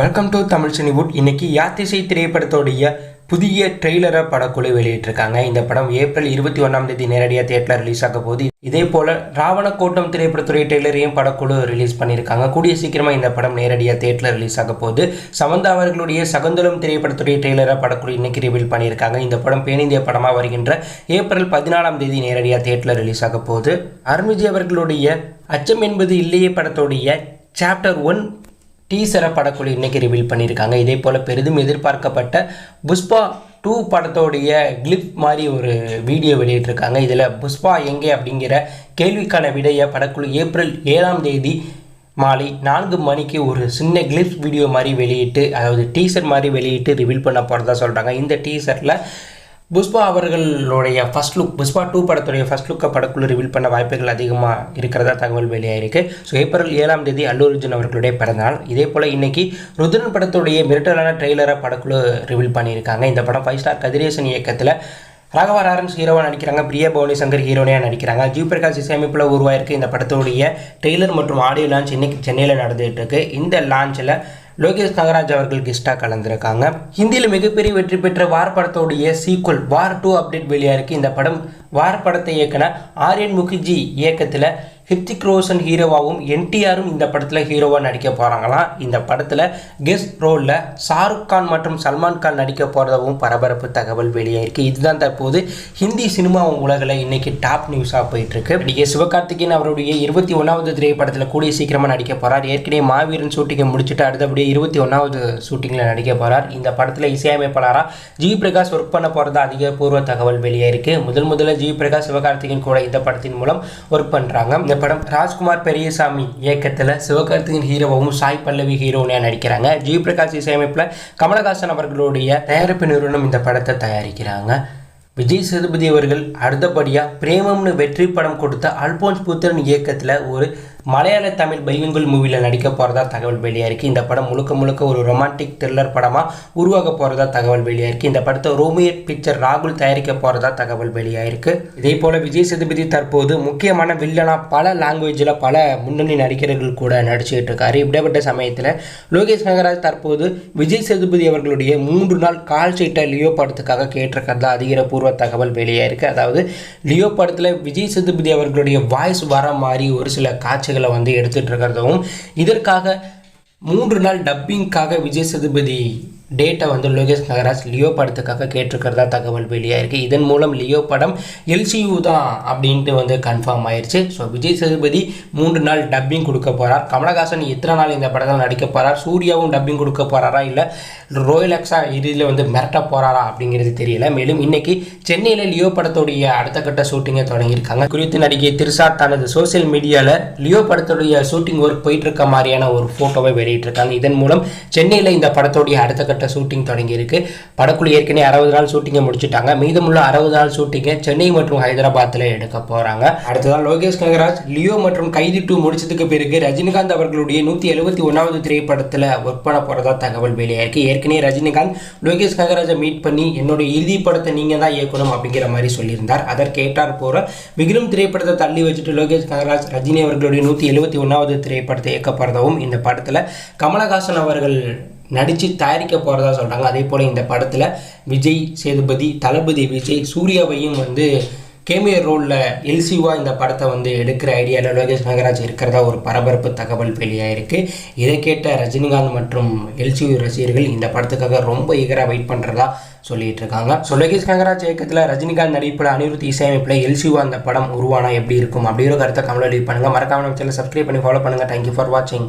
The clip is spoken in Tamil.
வெல்கம் டு தமிழ் சினிவுட் இன்னைக்கு யாத்திசை திரைப்படத்தோடைய புதிய ட்ரெய்லரை படக்குழு வெளியிட்டிருக்காங்க. இந்த படம் ஏப்ரல் இருபத்தி ஒன்றாம் தேதி நேரடியாக தேட்டரில் ரிலீஸ் ஆக போது இதே போல் ராவண கோட்டம் ட்ரெய்லரையும் படக்குழு ரிலீஸ் பண்ணியிருக்காங்க. கூடிய சீக்கிரமாக இந்த படம் நேரடியாக தேட்டரில் ரிலீஸ் ஆக போது சமந்தா அவர்களுடைய சகுந்தலம் திரைப்படத்துடைய ட்ரெய்லரை படக்குழு இன்னைக்கு ரிவீல் பண்ணியிருக்காங்க. இந்த படம் பேனிந்திய படமாக வருகின்ற ஏப்ரல் பதினாலாம் தேதி நேரடியாக தேட்டரில் ரிலீஸ் ஆக போது அருண்விஜய் அவர்களுடைய அச்சம் என்பது இல்லையே படத்துடைய சாப்டர் ஒன் டீசரை படக்குழு இன்றைக்கி ரிவீல் பண்ணியிருக்காங்க. இதே போல் பெரிதும் எதிர்பார்க்கப்பட்ட புஷ்பா டூ படத்தோடைய கிளிப் மாதிரி ஒரு வீடியோ வெளியிட்டிருக்காங்க. இதில் புஷ்பா எங்கே அப்படிங்கிற கேள்விக்கான விடையை படக்குழு ஏப்ரல் ஏழாம் தேதி மாலை நான்கு மணிக்கு ஒரு சின்ன கிளிப்ஸ் வீடியோ மாதிரி வெளியிட்டு அதாவது டீசர் மாதிரி வெளியிட்டு ரிவீல் பண்ண போகிறதா சொல்கிறாங்க இந்த டீசரில் புஷ்பா அவர்களுடைய ஃபர்ஸ்ட் லுக் புஷ்பா டூ படத்துடைய ஃபர்ஸ்ட் லுக்கை படக்குள்ள ரிவீல் பண்ண வாய்ப்புகள் அதிகமாக இருக்கிறதா தகவல் வெளியாயிருக்கு. ஸோ ஏப்ரல் ஏழாம் தேதி அல்லு அர்ஜுன் அவர்களுடைய பிறந்தநாள். இதே போல் இன்றைக்கி ருத்ரன் படத்துடைய மிரட்டலான ட்ரெய்லரை படக்குழு ரிவீல் பண்ணியிருக்காங்க. இந்த படம் ஃபைவ் ஸ்டார் கதிரேசன் இயக்கத்தில் ராகவா லாரன்ஸ் ஹீரோவாக நடிக்கிறாங்க. பிரியா பவானி சங்கர் ஹீரோனியாக நடிக்கிறாங்க. ஜி பிரகாஷ் இசையமைப்பில் உருவாயிருக்கு. இந்த படத்துடைய ட்ரெய்லர் மற்றும் ஆடியோ லான்ச் இன்னைக்கு சென்னையில் நடந்துகிட்டு இருக்கு. இந்த லான்ச்சில் லோகேஷ் நாகராஜ் அவர்கள் கெஸ்ட்டாக கலந்துருக்காங்க. ஹிந்தியில் மிகப்பெரிய வெற்றி பெற்ற வார் படத்தோடைய சீக்குவல் வார் டூ அப்டேட் வெளியாயிருக்கு. இந்த படம் வார் படத்தை இயக்கின ஆரியன் முகர்ஜி இயக்கத்தில் ஹித்திக் ரோஷன் ஹீரோவாகவும் என்டிஆரும் இந்த படத்தில் ஹீரோவாக நடிக்க போகிறாங்களாம் இந்த படத்தில் கெஸ்ட் ரோலில் ஷாருக் கான் மற்றும் சல்மான் கான் நடிக்க போகிறதாகவும் பரபரப்பு தகவல் வெளியாயிருக்கு. இதுதான் தற்போது ஹிந்தி சினிமா உலகில் இன்றைக்கி டாப் நியூஸாக போயிட்டுருக்கு. நடிகை சிவகார்த்திகேயன் அவருடைய இருபத்தி ஒன்றாவது திரைப்படத்தில் கூடிய சீக்கிரமாக நடிக்க போகிறார் ஏற்கனவே மாவீரன் ஷூட்டிங்கை முடிச்சுட்டு அடுத்தபடியே இருபத்தி ஒன்றாவது ஷூட்டிங்கில் நடிக்க போகிறார் இந்த படத்தில் இசையமைப்பாளராக ஜி பிரகாஷ் ஒர்க் பண்ண போகிறதா அதிகபூர்வ தகவல் வெளியாயிருக்கு. முதல் முதல்ல ஜி பிரகாஷ் சிவகார்த்திகேயன் கூட இந்த படத்தின் மூலம் ஒர்க் பண்ணுறாங்க இந்த படம் ராஜ்குமார் பெரியசாமி இயக்கத்தில் சிவகார்த்திகன் ஹீரோவும் சாய் பல்லவி ஹீரோனையாக நடிக்கிறாங்க. ஜி. பிரகாஷ் இசையமைப்பில் கமலஹாசன் அவர்களுடைய தயாரிப்பு நிறுவனம் இந்த படத்தை தயாரிக்கிறாங்க. விஜய் சேதுபதி அவர்கள் அடுத்தபடியாக பிரேமம்னு வெற்றி படம் கொடுத்த அல்போன்ஸ் புத்திரன் இயக்கத்தில் ஒரு மலையாள தமிழ் பைவிங்குல் மூவியில் நடிக்க போகிறதா தகவல் வெளியாயிருக்கு இந்த படம் முழுக்க முழுக்க ஒரு ரொமான்டிக் த்ரில்லர் படமாக உருவாக போகிறதா தகவல் வெளியாயிருக்கு இந்த படத்தை ரோமியட் பிக்சர் ராகுல் தயாரிக்க போகிறதா தகவல் வெளியாயிருக்கு இதே போல் விஜய் சேதுபதி தற்போது முக்கியமான வில்லனாக பல லாங்குவேஜில் பல முன்னணி நடிகர்கள் கூட நடிச்சுக்கிட்டு இருக்காரு. இப்படிப்பட்ட சமயத்தில் லோகேஷ் கனகராஜ் தற்போது விஜய் சேதுபதி அவர்களுடைய மூன்று நாள் கால் சீட்டை லியோ படத்துக்காக கேட்டிருக்கிறதா அதிகாரப்பூர்வ தகவல் வெளியாயிருக்கு அதாவது லியோ படத்தில் விஜய் சேதுபதி அவர்களுடைய வாய்ஸ் வர மாதிரி ஒரு சில காட்சிகள் வந்து எடுத்துட்டு இருக்கிறதும் இதற்காக மூன்று நாள் டப்பிங்காக விஜய் சேதுபதி டேட்டை வந்து லோகேஷ் நகராஜ் லியோ படத்துக்காக கேட்டிருக்கிறதா தகவல் வெளியாகிருக்கு இதன் மூலம் லியோ படம் எல்சியூ தான் அப்படின்ட்டு வந்து கன்ஃபார்ம் ஆயிடுச்சு ஸோ விஜய் சேதுபதி மூன்று நாள் டப்பிங் கொடுக்க போகிறார் கமலஹாசன் எத்தனை நாள் இந்த படத்தில் நடிக்க போகிறார் சூர்யாவும் டப்பிங் கொடுக்க போகிறாரா இல்லை ரோயல் எக்ஸா இதில் வந்து மிரட்ட போகிறாரா அப்படிங்கிறது தெரியல. மேலும் இன்னைக்கு சென்னையில் லியோ படத்துடைய அடுத்த கட்ட ஷூட்டிங்கை தொடங்கியிருக்காங்க. குறித்து நடிகை திருசா தனது சோசியல் மீடியாவில் லியோ படத்துடைய ஷூட்டிங் ஒர்க் போயிட்டு இருக்க மாதிரியான ஒரு ஃபோட்டோவை வெளியிட்டிருக்காங்க. இதன் மூலம் சென்னையில் இந்த படத்துடைய அடுத்த கட்ட ஷூட்டிங் தொடங்கியிருக்கு. படக்குழு ஏற்கனவே அறுபது நாள் ஷூட்டிங்கை முடிச்சுட்டாங்க. மீதமுள்ள அறுபது நாள் ஷூட்டிங்கை சென்னை மற்றும் ஹைதராபாத்தில் எடுக்க போகிறாங்க அடுத்ததான் லோகேஷ் கனகராஜ் லியோ மற்றும் கைதி டூ முடிச்சதுக்கு பிறகு ரஜினிகாந்த் அவர்களுடைய நூற்றி எழுபத்தி ஒன்றாவது திரைப்படத்தில் ஒர்க் பண்ண போகிறதா தகவல் வெளியாயிருக்கு. ஏற்கனவே ரஜினிகாந்த் லோகேஷ் கனகராஜை மீட் பண்ணி என்னுடைய இறுதி படத்தை நீங்கள் தான் இயக்கணும் அப்படிங்கிற மாதிரி சொல்லியிருந்தார். அதற்கேற்றார் போகிற விக்ரம் திரைப்படத்தை தள்ளி வச்சுட்டு லோகேஷ் கனகராஜ் ரஜினி அவர்களுடைய நூற்றி எழுபத்தி ஒன்றாவது திரைப்படத்தை இயக்க இந்த படத்தில் கமலஹாசன் அவர்கள் நடித்து தயாரிக்க போகிறதா சொல்கிறாங்க அதே போல் இந்த படத்தில் விஜய் சேதுபதி தளபதி விஜய் சூர்யாவையும் வந்து கேமியர் ரோலில் எல்சிவா இந்த படத்தை வந்து எடுக்கிற ஐடியாவில் லோகேஷ் நாகராஜ் இருக்கிறதா ஒரு பரபரப்பு தகவல் வெளியாகிருக்கு இதை கேட்ட ரஜினிகாந்த் மற்றும் எல்சியூ ரசிகர்கள் இந்த படத்துக்காக ரொம்ப ஈகராக வெயிட் பண்ணுறதா சொல்லிட்டு இருக்காங்க. ஸோ லோகேஷ் கனகராஜ் இயக்கத்தில் ரஜினிகாந்த் நடிப்பில் அனிருத் இசையமைப்பில் எல்சிவா அந்த படம் உருவானா எப்படி இருக்கும் அப்படிங்கிற கருத்தை கமலை லீவ் பண்ணுங்கள் மறக்காமல் சேனல் சப்ஸ்கிரைப் பண்ணி ஃபாலோ பண்ணுங்கள் தேங்க்யூ ஃபார் வாட்சிங்